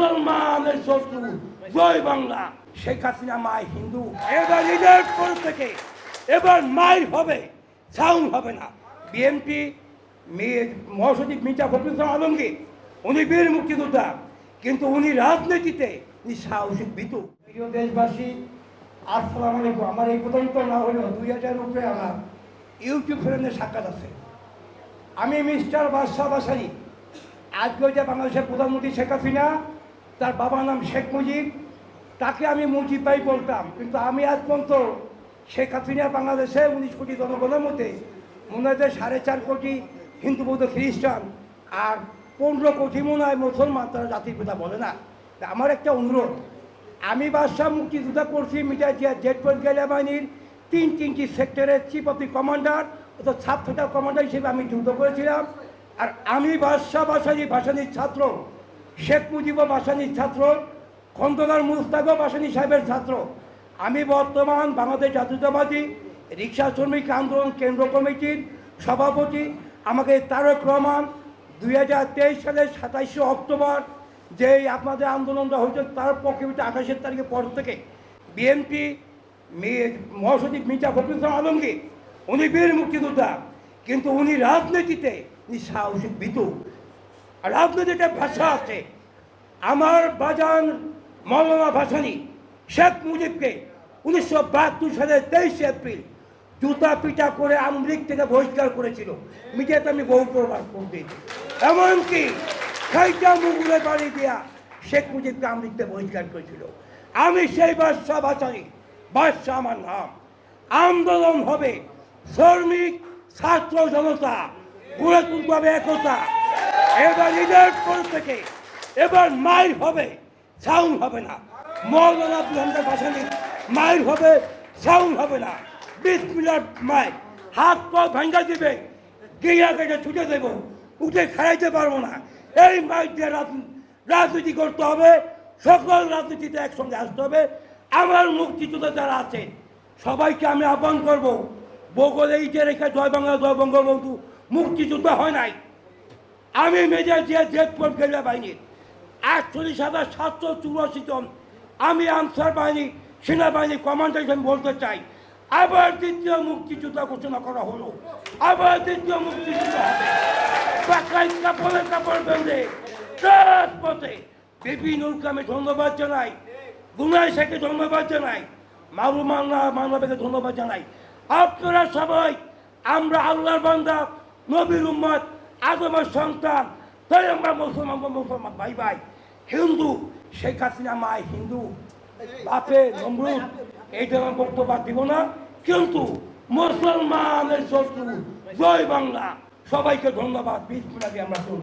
মুসলমানের শত্রু। জয় বাংলা। শেখ হাসিনা মায় হিন্দু। এবার ঈদের পর থেকে এবার মায়ের হবে সাউন্ড হবে না। বিএনপি মহাসচিব মির্জা ফখরুল আলমগীর, উনি বীর মুক্তিযোদ্ধা, কিন্তু উনি রাজনীতিতে উনি সাহসিক বিতু প্রিয় দেশবাসী, আসসালামু আলাইকুম। আমার এই পর্যন্ত না হলেও দুই হাজার উপরে আমার ইউটিউব চ্যানেলে সাক্ষাৎ আছে। আমি মিস্টার বাদশাহ বাসারি। আজকে যে বাংলাদেশের প্রধানমন্ত্রী শেখ হাসিনা তার বাবার নাম শেখ মুজিব। তাকে আমি মুজিব ভাই বলতাম। কিন্তু আমি আজ পর্যন্ত শেখ হাসিনা বাংলাদেশে উনিশ কোটি জনগণের মধ্যে মনে হয় সাড়ে চার কোটি হিন্দু, বৌদ্ধ, খ্রিস্টান আর পনেরো কোটি মনে হয় মুসলমান তারা জাতির পিতা বলে না। আমার একটা অনুরোধ। আমি বাদশাহ মুক্তিযোদ্ধা করছি মিডিয়া জিয়া জেট গেলিয়া বাহিনীর তিন তিনটি সেক্টরের চিফ অফ দি কমান্ডার অর্থাৎ সেক্টর কমান্ডার হিসেবে আমি যুদ্ধ করেছিলাম। আর আমি বাদশাহ বাসানি বাসানির ছাত্র। শেখ মুজিব বাসানির ছাত্র, খন্দকার মুস্তাক বাসানি সাহেবের ছাত্র। আমি বর্তমান বাংলাদেশ জাতীয়তাবাদী রিক্সা শ্রমিক আন্দোলন কেন্দ্র কমিটির সভাপতি। আমাকে তারক রহমান দুই হাজার তেইশ সালের সাতাইশে অক্টোবর যে আপনাদের আন্দোলনটা হয়েছে, তার পক্ষে আঠাশের তারিখে পর থেকে বিএনপি মহাসচিব মির্জা ফখরুল ইসলাম আলমগীর, উনি বীর মুক্তিযোদ্ধা, কিন্তু উনি রাজনীতিতে উনি সাহসিক বিতু আর রাজনীতিতে ভাষা আছে, আমার বাজান মৌলানা ভাসানি, শেখ মুজিবকে উনিশশো বাহাত্তর সালের তেইশে এপ্রিল জুতা পিটা করে আমলিগ থেকে বহিষ্কার করেছিল। মিডিয়াতে আমি বহু প্রভাব করতে এমনকি খাইটা মুগুলে বাড়ি দিয়া শেখ মুজিবকে আমলিগ থেকে বহিষ্কার করেছিল। আমি সেই বাদশাহ বাঁচানি বাদশাহ আমার নাম। আন্দোলন হবে শ্রমিক, ছাত্র জনতা গড়ে তুলতে হবে একতা। এবার ঈদের পর থেকে, এবার মাইর হবে, সাউন্ড হবে না। মৌলানা আব্দুল বাসানি মাইর হবে, সাউন্ড হবে না। বিশ মিনিট মাইর। হাত পা ভাঙ্গা দিবে গিয়া কেটে ছুটে দেব, উঠে খাইতে পারব না। এই মাইক দিয়ে রাজনীতি করতে হবে, সকল রাজনীতিতে একসঙ্গে আসতে হবে। আমার মুক্তিযোদ্ধা যারা আছে, সবাইকে আমি আহ্বান করব বগলে ইটে রেখে জয় বাংলা, জয় বঙ্গবন্ধু, মুক্তিযুদ্ধ হয় নাই। আমি মেজর জিয়া জেটপোর্ট গেরিয়া বাহিনীর আটচল্লিশ হাজার সাতশো চুরাশি জন আমি আনসার বাহিনী, সেনাবাহিনী, কমান্ডার হিসেবে বলতে চাই। আবার দ্বিতীয় মুক্তিযুদ্ধ ঘোষণা করা হলো। আবার দ্বিতীয় মুক্তিযুদ্ধ হবে। পাকাই কাপড়ে কাপড় বেঁধে রাজপথে আমি ধন্যবাদ জানাই। গুনাই শেখে ধন্যবাদ জানাই। মারু মান্না মানবাকে ধন্যবাদ জানাই। আপনারা সবাই, আমরা আল্লাহর বান্দা, নবীর উম্মত আদমের সন্তান, তাই আমরা মুসলমান মুসলমান ভাই ভাই হিন্দু, শেখ হাসিনা মায় হিন্দু, বাপে নমরুদ, এইটা আমার বক্তব্য দিব না। কিন্তু মুসলমানের শত্রু জয় বাংলা। সবাইকে ধন্যবাদ, বিশ আমরা।